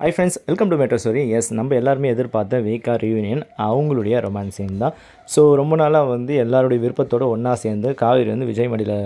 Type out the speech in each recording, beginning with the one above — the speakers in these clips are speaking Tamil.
Hi friends welcome to metro story S நம்ம எல்லாருமே எதிர்பார்த்த வீக்கா ரியூனியன் அவங்களுடைய ரொமான்ஸ் சீன் தான். ஸோ ரொம்ப நாளாக வந்து எல்லாருடைய விருப்பத்தோடு ஒன்றா சேர்ந்து காவேரி வந்து விஜய் மடியில்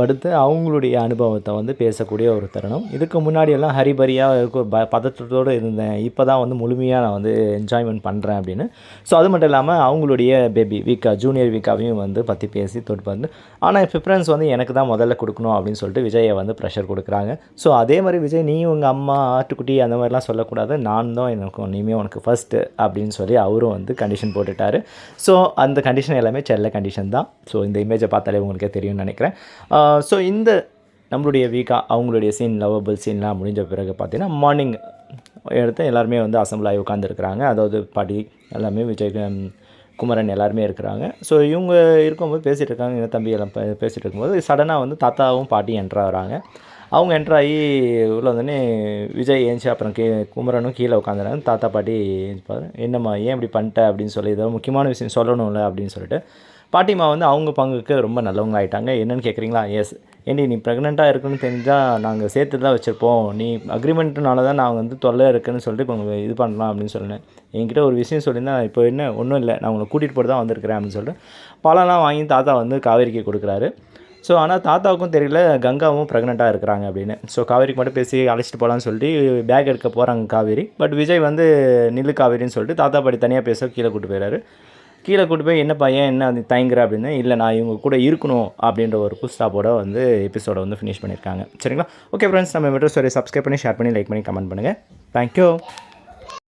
படுத்து அவங்களுடைய அனுபவத்தை வந்து பேசக்கூடிய ஒரு தருணம். இதுக்கு முன்னாடியெல்லாம் ஹரிபரியாக இருக்க ப பதற்றத்தோடு இருந்தேன். இப்போ தான் வந்து முழுமையாக நான் வந்து என்ஜாய்மெண்ட் பண்ணுறேன் அப்படின்னு. ஸோ அது மட்டும் இல்லாமல் அவங்களுடைய பேபி வீக்கா ஜூனியர் வீக்காவையும் வந்து பற்றி பேசி தொட்டு பார்த்து ஆனால் ப்ரிஃபரன்ஸ் வந்து எனக்கு தான் முதல்ல கொடுக்கணும் அப்படின்னு சொல்லிட்டு விஜயை வந்து ப்ரெஷர் கொடுக்குறாங்க. ஸோ அதே மாதிரி விஜய் நீ உங்கள் அம்மா ஆட்டுக்குட்டி அந்த மாதிரிலாம் சொல்லக்கூடாது. நான் தான் எனக்கு இனிமேல் உனக்கு ஃபஸ்ட்டு அப்படின்னு சொல்லி அவரும் வந்து கண்டிஷன் போட்டுட்டார். ஸோ அந்த கண்டிஷன் எல்லாமே செல்ல கண்டிஷன் தான். ஸோ இந்த இமேஜை பார்த்தாலே உங்களுக்கே தெரியும்னு நினைக்கிறேன். ஸோ இந்த நம்மளுடைய வீக்காக அவங்களுடைய சீன் லவ்வபிள் சீன்லாம் முடிஞ்ச பிறகு பார்த்தீங்கன்னா மார்னிங் எடுத்து எல்லாருமே வந்து அசம்பிள் ஆகி உட்காந்துருக்குறாங்க அதாவது பாட்டி எல்லாமே விஜய் குமரன் எல்லாருமே இருக்கிறாங்க. ஸோ இவங்க இருக்கும்போது பேசிகிட்டு இருக்காங்க என் தம்பி எல்லாம் பேசிகிட்டு இருக்கும்போது சடனாக வந்து தாத்தாவும் பாட்டியும் என்ட்ரு ஆகுறாங்க. அவங்க என்ட்ரு ஆகி உள்ள வந்தோடனே விஜய் ஏஞ்சி அப்புறம் கீ குமரனும் கீழே உட்காந்துறாங்க தாத்தா பாட்டி ஏஞ்சிப்பாரு என்னம்மா ஏன் இப்படி பண்ணிட்ட அப்படின்னு சொல்லி ஏதோ முக்கியமான விஷயம் சொல்லணும்ல அப்படின்னு சொல்லிட்டு பாட்டிமா வந்து அவங்க பங்குக்கு ரொம்ப நல்லவங்க ஆகிட்டாங்க என்னென்னு கேட்குறீங்களா எஸ் ஏண்டி நீ ப்ரெக்னெண்ட்டாக இருக்குன்னு தெரிஞ்சால் நாங்கள் சேர்த்து தான் வச்சுருப்போம். நீ அக்ரிமெண்ட்டுனால தான் நான் வந்து தொல்லை இருக்குன்னு சொல்லிட்டு இப்போ இது பண்ணலாம் அப்படின்னு சொன்னேன். என்கிட்ட ஒரு விஷயம் சொல்லியிருந்தேன் இப்போ என்ன ஒன்றும் இல்லை. நான் உங்களை கூட்டிகிட்டு போட்டு தான் வந்திருக்கிறேன் அப்படின்னு சொல்லிட்டு பழம்லாம் வாங்கி தாத்தா வந்து காவேரிக்கு கொடுக்குறாரு. ஸோ ஆனால் தாத்தாவுக்கும் தெரியல கங்காவும் ப்ரெக்னெண்ட்டாக இருக்கிறாங்க அப்படின்னு. ஸோ காவேரிக்கு மட்டும் பேசி அழைச்சிட்டு போகலான்னு சொல்லிட்டு பேக் எடுக்க போகிறாங்க காவேரி. பட் விஜய் வந்து நில்லு காவேரின்னு சொல்லிட்டு தாத்தா பாட்டி தனியாக பேச கீழே கூட்டு போயிறாரு. கீழே கூட்டு போய் என்ன பையன் என்ன அது தயங்குற? அப்படின்னு இல்லை நான் இவங்க கூட இருக்கணும் அப்படின்ற ஒரு புஸ்டாப்போட வந்து எபிசோடை வந்து ஃபினிஷ் பண்ணியிருக்காங்க. சரிங்களா? ஓகே ஃப்ரெண்ட்ஸ் நம்ம மெட்ரோ ஸ்டோரி சப்ஸ்கிரைப் பண்ணி ஷேர் பண்ணி லைக் பண்ணி கமெண்ட் பண்ணுங்கள் தேங்க்யூ